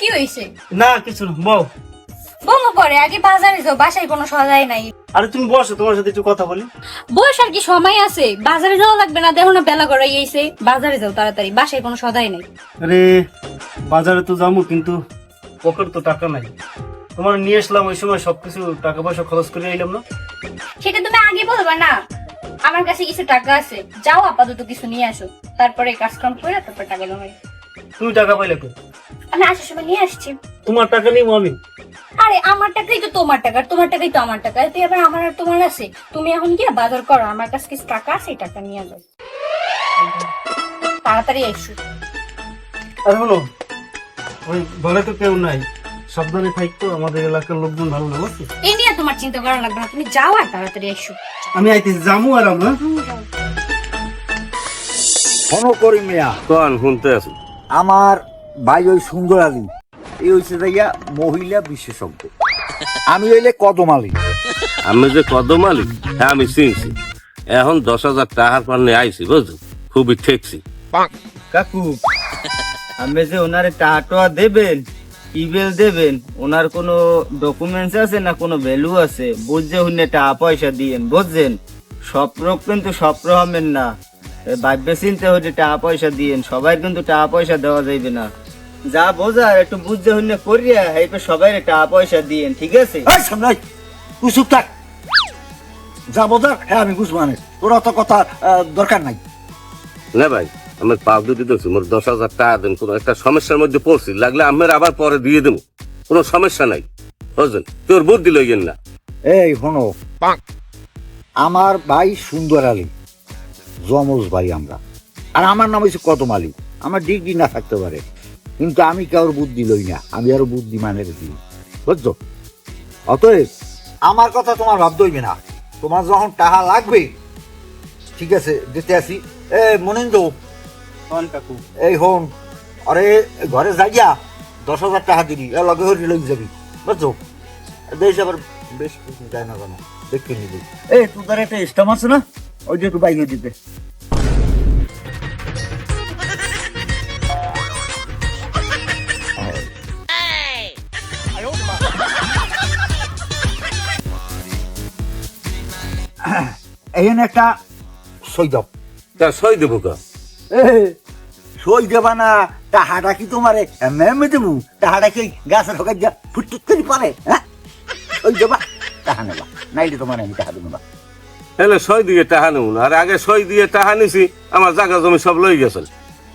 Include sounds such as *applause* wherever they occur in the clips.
কি হয়েছে না কিছু না বউ। পরে আগে বাজারে যাও বাসায় কোনো নাই। আরে তুমি বসো তোমার সাথে একটু কথা বলি। বয়স আর কি সময় আছে বাজারে যাওয়া লাগবে না দেখো না বেলা গিয়েছে বাজারে যাও তাড়াতাড়ি বাসায় কোনো সদাই নাই। আরে বাজারে তো যাব কিন্তু পকেট তো টাকা নাই। তোমার নিয়ে আসলাম ওই সময় সবকিছু টাকা পয়সা খরচ করে এলাম না। সেটা তুমি আগে বলবা না। আমার কাছে কিছু টাকা আছে যাও আপাতত কিছু নিয়ে আসো। তারপরে কাজ কাম করে তারপর টাকা জমা তুমি টাকা পাইলে কই? আমি আসার সময় নিয়ে আসছি। তোমার টাকা নেই আমি। আরে আমার টাকাই তো তোমার টাকা তোমার টাকাই তো আমার টাকা। এতে আবার আমার আর তোমার আছে। তুমি এখন গিয়ে বাজার করো আমার কাছে কিছু টাকা আছে এই টাকা নিয়ে যাও তাড়াতাড়ি এসো। আর হলো ওই ঘরে তো কেউ নাই। সাবধানে থাকতো আমাদের এলাকার লোকজন ভালো না বুঝছ এই নিয়ে তোমার চিন্তা করা লাগবে না তুমি যাও আর তাড়াতাড়ি এসো। আমি আইতেছি জামু আর আমরা। ফোনও করি মিয়া। কন শুনতে আছি? আমার ভাই ওই সুন্দর আলী। এই হচ্ছে যাইয়া মহিলা বিশেষজ্ঞ। আমি হইলে কদম আলী। আমি যে কদম আলী হ্যাঁ আমি চিনছি। এখন দশ হাজার টাকার পান্নে আইছি বুঝছ খুবই ঠেকছি। কাকু আপনি যে ওনারে টাকা দেবেন ইমেল দেবেন ওনার কোনো ডকুমেন্টস আছে না কোনো ভ্যালু আছে? বুঝছে হুনে টাকা পয়সা দিয়েন বুঝছেন? স্বপ্ন কিন্তু স্বপ্ন হবেন না। ভাববে চিনতে হচ্ছে টাকা পয়সা দিয়েন সবাই কিন্তু টাকা পয়সা দেওয়া যাইবে না। যা বোঝার একটু বুঝছে হুনে করিয়া এইবে সবাই টাকা পয়সা দিয়েন ঠিক আছে? এই সামলাই তুই চুপ থাক। যা বোঝার হ্যাঁ আমি বুঝব মানে। তোর অত কথা দরকার নাই। না ভাই আমার পাও দুটি দিচ্ছি মোর দশ হাজার টাকা দেন কোনো একটা সমস্যার মধ্যে পড়ছি লাগলে আমার আবার পরে দিয়ে দেবো। কোনো সমস্যা নাই। বুঝলেন তোর বুদ্ধি লইয়েন না। এই শোনো। আমার ভাই সুন্দর আলী জমজ ভাই আমরা। আর আমার নাম হচ্ছে কদম আলী। আমার ডিগ্রি না থাকতে পারে। কিন্তু আমি কারোর বুদ্ধি লই না আমি আরও বুদ্ধিমানের দিই বুঝছ? অতএব আমার কথা তোমার ভাবতে হইবে না। তোমার যখন টাকা লাগবে ঠিক আছে দিতে আসি। এ মনেন্দ্র কাকু। এই হন আরে ঘরে যাইয়া দশ হাজার টাকা দিবি এ লগে হরি লই যাবি। বুঝছ? বেশ আবার বেশ যায় না কেন? দেখে নিবি। এই তোদের একটা স্টাম আছে না? ওই যে একটু বাইকে দিতে। এইখানে একটা সই দাও তা সই দেবো কা? এ, সই দেবা না তাহাটা কি তোমারে? মেমে দেবো তাহাটা কি গাছের হোকার যা ফুটফুট করে পারে হ্যাঁ? সই দেবা তাহা নেবা। নাইলে তোমার আমি তাহা দেবো না। তাহলে সই দিয়ে টাকা নেব না। আর আগে সই দিয়ে টাকা নিছি আমার জায়গা জমি সব লই গেছেন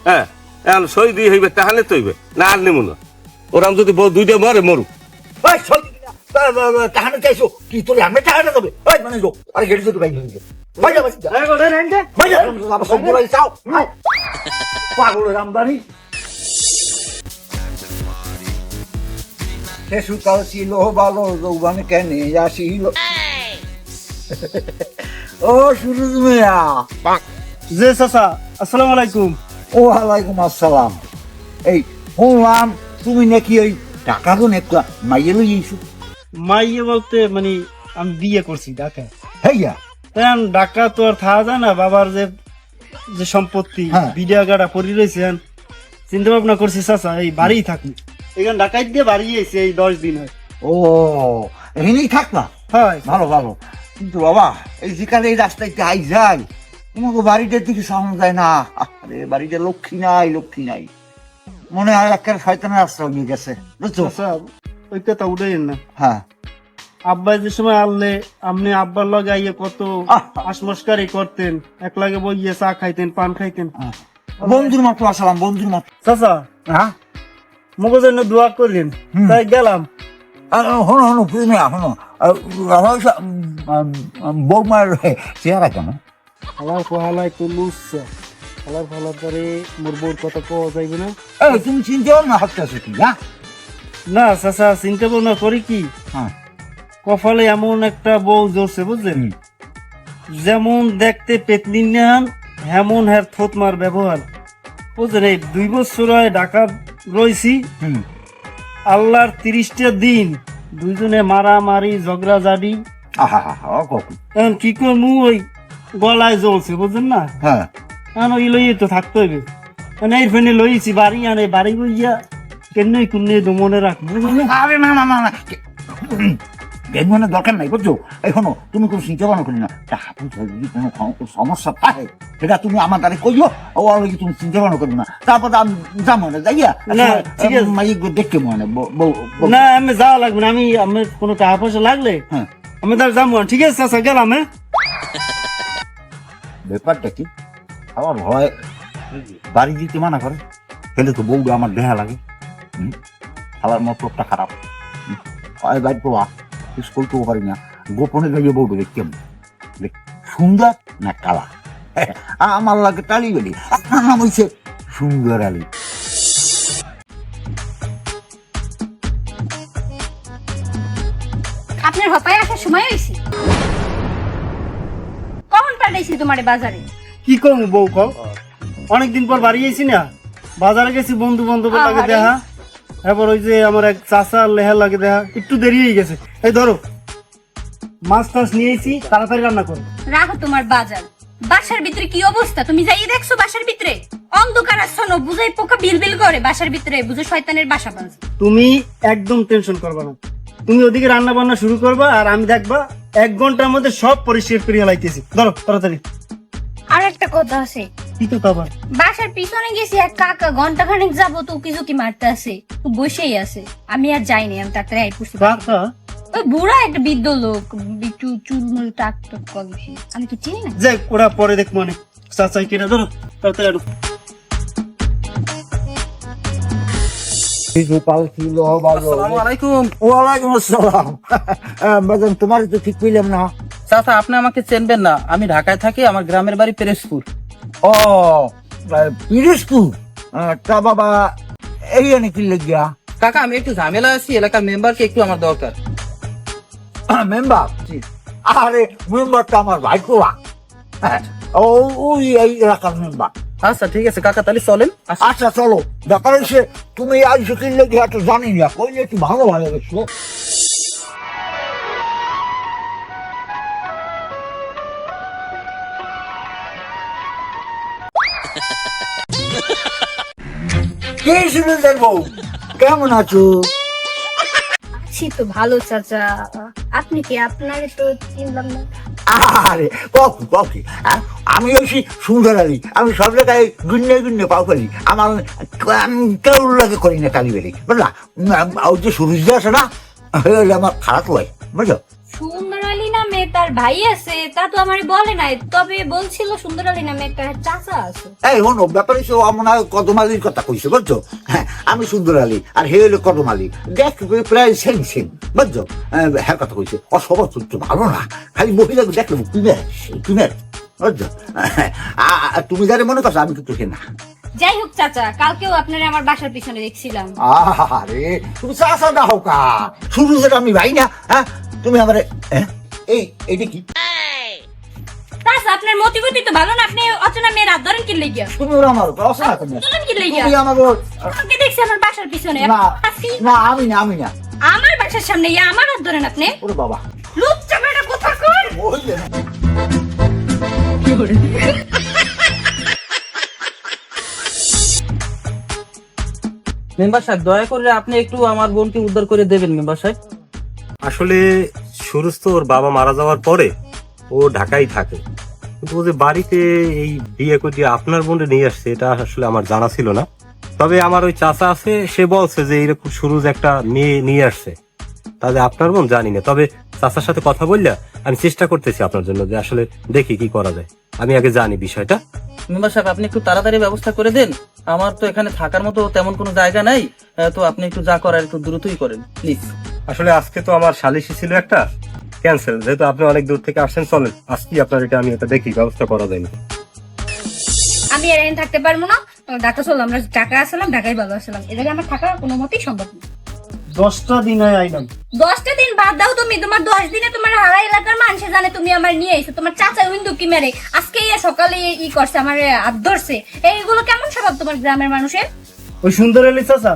হ্যাঁ এখন সই দিয়ে হইবে টাকা নিতে হইবে না আর নেব না। ওরাম যদি বউ দুইটা মরে মরুক। ওই সই চাইছো? কি তোর আমি ওই মানে আরে গেড়ি তো সব বলাই চাও। আয়। পাগল রামদানি শেষকাল ছিল ভালো যৌবান কেনে আসিল? ও সুরজ মিয়া। যে চাচা আসসালামু আলাইকুম। ও আসসালাম। এই শুনলাম তুমি নাকি ওই টাকা গুন একটা মাইয়ে লই আইছো মাইয়ে বলতে মানে আমি বিয়ে করছি ঢাকায় হেইয়া? এখন ঢাকা তো আর থাকা যায় না বাবার যে যে সম্পত্তি হ্যাঁ। বিডিয়া গাড়া পরি রয়েছে এখন চিন্তা ভাবনা করছি চাচা এই বাড়িই থাকি এখানে ঢাকায় দিয়ে বাড়ি এসে এই দশ দিন হয়। ও এখানেই থাকবা হ্যাঁ। ভালো ভালো। কিন্তু বাবা এই যেখানে এই রাস্তায় আই যাই তোমাকে বাড়িটার দিকে সামনে যায় না। আরে বাড়িতে লক্ষ্মী নাই লক্ষ্মী নাই। মনে হয় একটা শয়তানের রাস্তা নিয়ে গেছে। বুঝছ? ওই কথা উঠেন না। হ্যাঁ। আব্বা যে সময় আনলে আপনি আব্বার লগে আইয়ে কত করতেন এক লাগে বইয়ে চা খাইতেন পান খাইতেন। বন্ধুর মতো আসলাম বন্ধুর মতো চাচা হ্যাঁ? জন্য দোয়া করলেন তাই গেলাম। আর হনো হনো প্রেমে হনো আমার বৌমার চেহারা কেন হালার তো লুচ্ছে হালার ফহালার পরে মোর বউর কথা পাওয়া যাইবে না। তুমি চিনতে পারো না হাতটা কি হ্যাঁ? না চাচা চিন্তা ভাবনা করি কি? হ্যাঁ। কপালে এমন একটা বউ জ্বলছে বুঝলেন? যেমন দেখতে পেতনি নেন হেমন হ্যার থোতমার ব্যবহার। বুঝলেন এই দুই বছর হয় ঢাকা রয়েছি আল্লাহর তিরিশটা দিন দুইজনে মারামারি ঝগড়া জাডি এখন কি করব ওই গলায় জ্বলছে বুঝলেন না? হ্যাঁ। ওই লইয়ে তো থাকতে হইবে। মানে এই ফেনে লইছি বাড়ি আনে বাড়ি বইয়া কেনই কুন্নি মনে রাখব? আরে না না না না। বেদমনের দরকার নাই বুঝছ? এই শোনো তুমি কোনো চিন্তা ভাবনা করি না। টাকা পয়সা যদি কোনো সমস্যা থাকে সেটা তুমি আমার দ্বারা কইও ও অলরেডি তুমি চিন্তা ভাবনা করো না। তারপর আমি যাব না যাইয়া। মাই দেখতে মনে না আমি যাওয়া লাগবে না আমি আমি কোনো টাকা পয়সা লাগলে হ্যাঁ। আমি তার যাব না। ঠিক আছে চাচা গেলাম হ্যাঁ? ব্যাপারটা কি? আমার ভয় বাড়ি দিতে মানা করে ফেলে তো বউটা আমার দেহা লাগে? খালার মতলবটা খারাপ? হয় বাইর পাওয়া স্কুল তো পারি না। গোপনে দেখতে আমি। দেখ, সুন্দর না কালা? আমার লাগে টালি বেলি। আপনার নাম হয়েছে সুন্দর আলী। আপনার হপায় আসার সময় হয়েছে কখন পাঠাইছি তোমার বাজারে? কি করব বউ কল অনেকদিন পর বাড়ি গেছি না। বাজারে গেছি বন্ধু বান্ধবের লাগে। দেখা। এবার ওই যে আমার এক চাচা লেহার লাগে দেখা একটু দেরি হয়ে গেছে। এই ধরো মাছ টাছ নিয়েছি তাড়াতাড়ি রান্না করো। রাখো তোমার বাজার। বাসার ভিতরে কি অবস্থা? তুমি যাই দেখছ বাসার ভিতরে। অন্ধকার আচ্ছন্ন বুঝাই পোকা বিল বিল করে বাসার ভিতরে বুঝে শয়তানের বাসা বাজ তুমি একদম টেনশন করবে না। তুমি ওদিকে রান্না বান্না শুরু করবা আর আমি দেখবা এক ঘণ্টার মধ্যে সব পরিষ্কার করে লাইতেছি। ধরো তাড়াতাড়ি। আর একটা কথা আছে কি তো আবার বাসার পিছনে গেছি এক কাকা ঘণ্টা খানিক যাব তো কিছু কি মারতে আছে তো বসেই আছে। আমি আর যাইনি আমি তাড়াতাড়ি আই পড়ছি। কাকা? ওই বুড়া একটা বৃদ্ধ লোক একটু চুলমুল টাক আমি তো চিনি না? যাই ওরা পরে দেখব অনেক চাচাই কেনা ধরো তাড়াতাড়ি বাজান তোমার তো ঠিক পেলাম না। চাচা আপনি আমাকে চেনবেন না। আমি ঢাকায় থাকি আমার গ্রামের বাড়ি পেরেসপুর ও পিরিসপুর তা বাবা এই অনেক লেগিয়া? কাকা আমি একটু ঝামেলা আছি এলাকার মেম্বারকে একটু আমার দরকার। মেম্বার আরে মেম্বারটা আমার ভাই কোয়া ও ওই এই এলাকার মেম্বার আচ্ছা ঠিক আছে কাকা তাহলে চলেন আচ্ছা চলো। ব্যাপার হচ্ছে তুমি আইসো কি লেগে এত জানি না কইলে একটু ভালো ভালো গেছো কে শুনে কেমন আছো? আছি তো ভালো চাচা। আপনি কি আপনারে তো চিনলাম না? আরে আমি হচ্ছি সুন্দর আলী আমি সব জায়গায় গুন্নে গুন্নে পাও করি। আমার কেউ লাগে করি না কালি বেলি বুঝলা ওই যে সুরজ আছে না আমার খারাপ হয়। বুঝলো সুন্দর নামে তার ভাই আছে তা তো আমার বলে নাই। তবে বলছিল সুন্দর আলী নামে একটা চাচা আছে। এই হনো ব্যাপারে সে আমার কদমালির কথা কইছে বুঝছ? হ্যাঁ আমি সুন্দর আলী আর হে হলো কদমালি। দেখ প্রায় সেম সেম বুঝছ? হ্যাঁ কথা কইছে। অসবর তো ভালো না। খালি মহিলাকে দেখলে তুমি তুমি বুঝছ? তুমি যারে মনে করছ আমি কিন্তু সে না। যাই হোক চাচা কালকেও আপনারা আমার বাসার পিছনে দেখছিলাম। আরে তুমি চাষা না হোক। শুরু আমি ভাই না হ্যাঁ? তুমি আমার এই এইটা কি? চাচা আপনার মতিগতি তো ভালো না আপনি অচেনা মেয়ের হাত ধরেন কি লেগিয়া তুমি ওরা আমার অসনা তুমি ধরেন কি লেগিয়া তুমি আমার কালকে দেখছি আমার বাসার পিছনে। না না আমি না আমি না। আমার বাসার সামনে ইয়া আমার হাত ধরেন আপনি। ওরে বাবা। লুপ চাপড়া কোথা কর? ওই যে না। মেম্বার সাহেব দয়া করে আপনি একটু আমার বোনকে উদ্ধার করে দেবেন মেম্বার সাহেব। আসলে সুরজ তো ওর বাবা মারা যাওয়ার পরে ও ঢাকায় থাকে। কিন্তু ও যে বাড়িতে এই বিয়ে করে আপনার বোনকে নিয়ে আসছে, এটা আসলে আমার জানা ছিল না। তবে আমার ওই চাচা আছে, সে বলছে যে এইরকম সুরজ একটা মেয়ে নিয়ে আসছে। তাহলে আপনার বোন জানি না। তবে চাচার সাথে কথা বললে আমি চেষ্টা করতেছি আপনার জন্য যে আসলে দেখি কি করা যায়। আমি আগে জানি বিষয়টা। মেম্বার সাহেব, আপনি একটু তাড়াতাড়ি ব্যবস্থা করে দেন। আমার তো এখানে থাকার মতো তেমন কোনো জায়গা নাই। তো আপনি একটু যা করার একটু দ্রুতই করেন, প্লিজ। আসলে আজকে তো আমার সালিশি ছিল একটা ক্যান্সেল যেহেতু আপনি অনেক দূর থেকে আসছেন চলেন। আজকে আপনার এটা আমি এটা দেখি ব্যবস্থা করা যায়নি আমি আর এখানে থাকতে পারব না। ঢাকা চলো আমরা ঢাকা আসলাম ঢাকায় ভালো আসলাম। এদিকে আমার থাকা কোনো মতেই সম্ভব না। দশটা দিন আইলাম। দশটা দিন বাদ দাও তুমি। তোমার দশ দিনে তোমার হারা এলাকার মানুষে জানে তুমি আমার নিয়ে এসো। তোমার চাচা উইন্দু কি মেরে? আজকে সকালে ই করছে আমার হাত ধরছে এইগুলো কেমন স্বভাব তোমার গ্রামের মানুষের? ওই সুন্দর এলি চাচা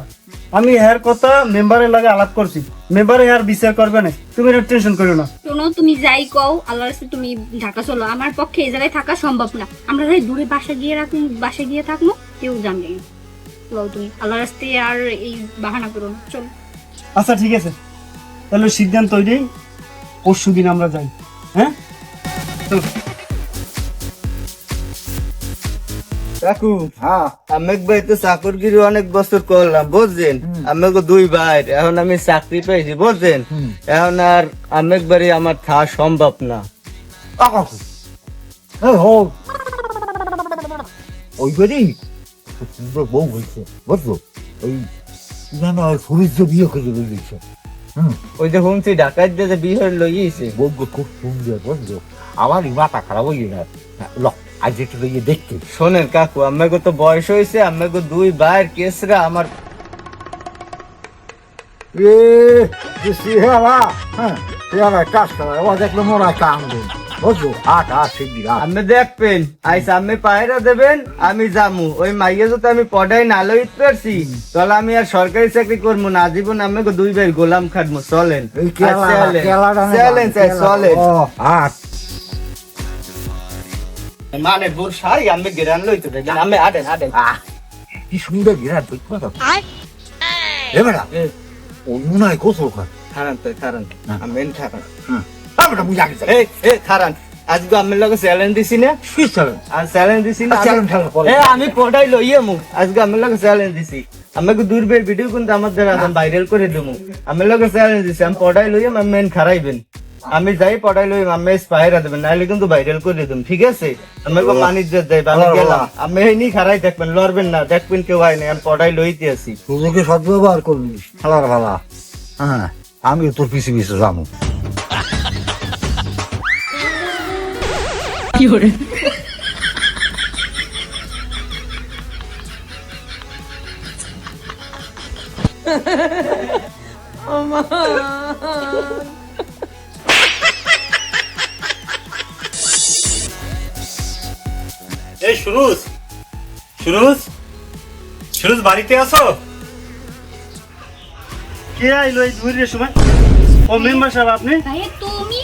আমি হ্যার কথা মেম্বারের লাগে আলাপ করছি। মেম্বারে আর বিচার করবে না তুমি টেনশন করো না। শোনো তুমি যাই কও আল্লাহ রাস্তে তুমি ঢাকা চলো। আমার পক্ষে এই জায়গায় থাকা সম্ভব না। আমরা যদি দূরে বাসা গিয়ে রাখুন বাসা গিয়ে থাকব কেউ জানবে না তুমি আল্লাহ রাস্তায় আর এই বাহানা করো না চলো। আচ্ছা ঠিক আছে। তাহলে সিদ্ধান্ত ওইটাই পরশু দিন আমরা যাই। হ্যাঁ? চলো। কাকু হ্যাঁ। আমি ভাই তো চাকরগিরি অনেক বছর করলাম বুঝছেন? আমাকে দুই ভাই এখন আমি চাকরি পেয়েছি বুঝছেন? এখন আর আমেক বাড়ি আমার থাকা সম্ভব না। ওই বাড়ি? সুন্দর বউ হয়েছে বুঝলো ওই না না সুরিজ বিয়ে করে দিয়েছে। ওই যে শুনছি ঢাকায় যে বিয়ে লইয়েছে। বউ খুব সুন্দর বুঝলো আমার মাথা খারাপ হয়ে গেল ল আজ একটু দেখতে শোনেন কাকু আমাকে তো বয়স হয়েছে আমাকে দুই ভাইয়ের কেসরা আমার এ সিহারা হ্যাঁ সিহারা কাজ করা ও দেখল মোরা কাম দেন। বুঝলো আট আট সিদ্ধি আট আমি দেখবেন আইস আমি পায়রা দেবেন আমি যামু। ওই মাইয়া যদি আমি পড়াই না লইতে পারছি তাহলে আমি আর সরকারি চাকরি করব না জীবন আমাকে দুই ভাই গোলাম খাটবো। চলেন। চলেন। চলেন আট মানে বোর সারি আমি গেরান লইতে দেখেন আমি আটেন আটেন কি সুন্দর বিরাট দেখতে পাচ্ছ এ এ, মনে হয় গোসল কর খারান তো খারান আমি খারান হ্যাঁ বেটা এই এই খারান আজকে আমি লগে চ্যালেঞ্জ দিছি না? কি চলে আর চ্যালেঞ্জ দিছি না। এ আমি পড়াই লইয়ে মু আজকে আমি লগে চ্যালেঞ্জ দিছি। আমাকে দূরবের ভিডিও কিন্তু আমাদের এখন ভাইরাল করে দেবো আমি লগে চ্যালেঞ্জ দিছি আমি পড়াই লইয়ে আমি মেন খারাইবেন। আমি যাই পড়াই লই আমি স্পাইরা দেবেন নাহলে কিন্তু ভাইরাল করে দেব ঠিক আছে? আমি কো মানিজ্য দেব আমি আল্লাহ গেলাম। আমি এই নি খারাই দেখবেন লড়বেন না দেখবেন কেউ হয় না আমি পড়াই লইতে আছি। সুযোগে সদ্ব্যবহার করবি ভালার ভালা হ্যাঁ আমি তোর পিছিয়ে পিছিয়ে যাব। *laughs* এই সুরুজ সুরুজ সুরুজ বাড়িতে আছো? কে আইলো এই সময়? ও মেম্বার সাহেব আপনি? তুমি?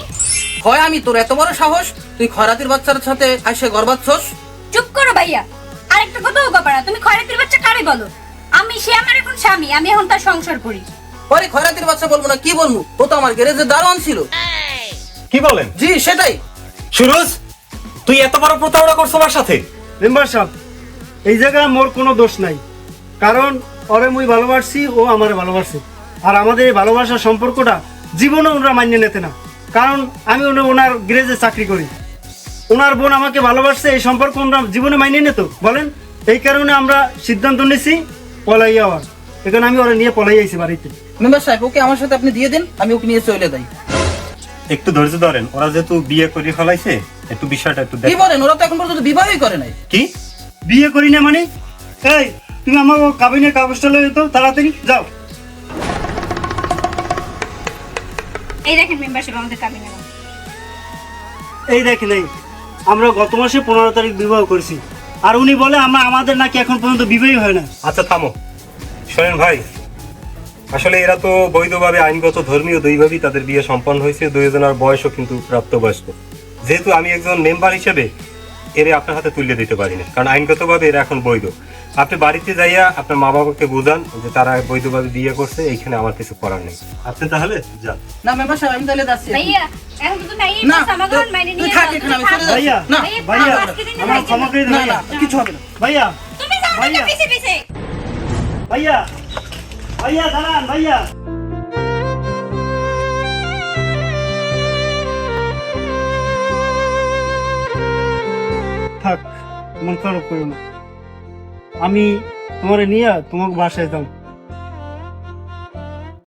হয় আমি তোর এত বড় সাহস? তুই খরাতির বাচ্চার সাথে আইসে গর্বাচ্ছস? চুপ করো ভাইয়া। আরেকটা কথাও বাবারা তুমি খয়রাতির বাচ্চা কারে বলো? আমি সে আমার এখন স্বামী আমি এখন তার সংসার করি। পরে খয়রাতির বাচ্চা বলব না কি বলব? ও তো আমার গ্যারেজের দারোয়ান ছিল। কি বলেন? জি সেটাই। সুরজ তুই এত বড় প্রতারণা করছ আমার সাথে? মেম্বার সাহেব এই জায়গায় মোর কোনো দোষ নাই। কারণ ওরে মুই ভালোবাসছি ও আমারে ভালোবাসে। আর আমাদের এই ভালোবাসার সম্পর্কটা জীবনে ওনারা মান্য নিতে না। কারণ আমি ওনার গ্রেজে চাকরি করি। ওনার বোন আমাকে ভালোবাসছে এই সম্পর্ক ওনারা জীবনে মাইনে নিত। বলেন এই কারণে আমরা সিদ্ধান্ত নিয়েছি পলাই যাওয়ার এখানে আমি ওরা নিয়ে পলাই আইছি বাড়িতে। মেম্বার সাহেব ওকে আমার সাথে আপনি দিয়ে দিন আমি ওকে নিয়ে চলে যাই। একটু ধৈর্য ধরেন ওরা যেহেতু বিয়ে করে ফেলাইছে একটু বিষয়টা একটু কি বলেন? ওরা তো এখন পর্যন্ত বিবাহই করে নাই। কি? বিয়ে করি না মানে? এই তুমি আমার কাবিনের কাগজটা লয়ে যেত তাড়াতাড়ি যাও। এই দেখেন মেম্বারশিপ আমাদের কাবিনে এই দেখেন এই আমরা গত মাসে পনেরো তারিখ বিবাহ করেছি। আর উনি বলে আমরা আমাদের নাকি এখন পর্যন্ত বিবাহই হয় না। আচ্ছা থামো। শোনেন ভাই আসলে এরা তো বৈধভাবে আইনগত ধর্মীয় দুইভাবেই তাদের বিয়ে সম্পন্ন হয়েছে দুইজনের বয়সও কিন্তু প্রাপ্তবয়স্ক। যেহেতু আমি একজন মেম্বার হিসেবে এরে আপনার হাতে তুলে দিতে পারি না কারণ আইনগতভাবে এরা এখন বৈধ। আপনি বাড়িতে যাইয়া আপনার মা বাবাকে বুঝান যে তারা বৈধভাবে বিয়ে করছে এইখানে আমার কিছু করার নেই। আপনি তাহলে যান। না মেম্বার সাহেব আমি তাহলে যাচ্ছি ভাইয়া এখন তো এই না, আমাকে মাইনে নিয়ে থাক এখানে, আমি চলে। যাচ্ছি। ভাইয়া না, ভাইয়া, আমার ক্ষমা করে দিন না, কিছু হবে না। ভাইয়া তুমি যাও না পিছে পিছে ভাইয়া ভাইয়া দাঁড়ান ভাইয়া। মন খারাপ করো না। আমি তোমারে নিয়ে তোমাকে বাসায় যাও।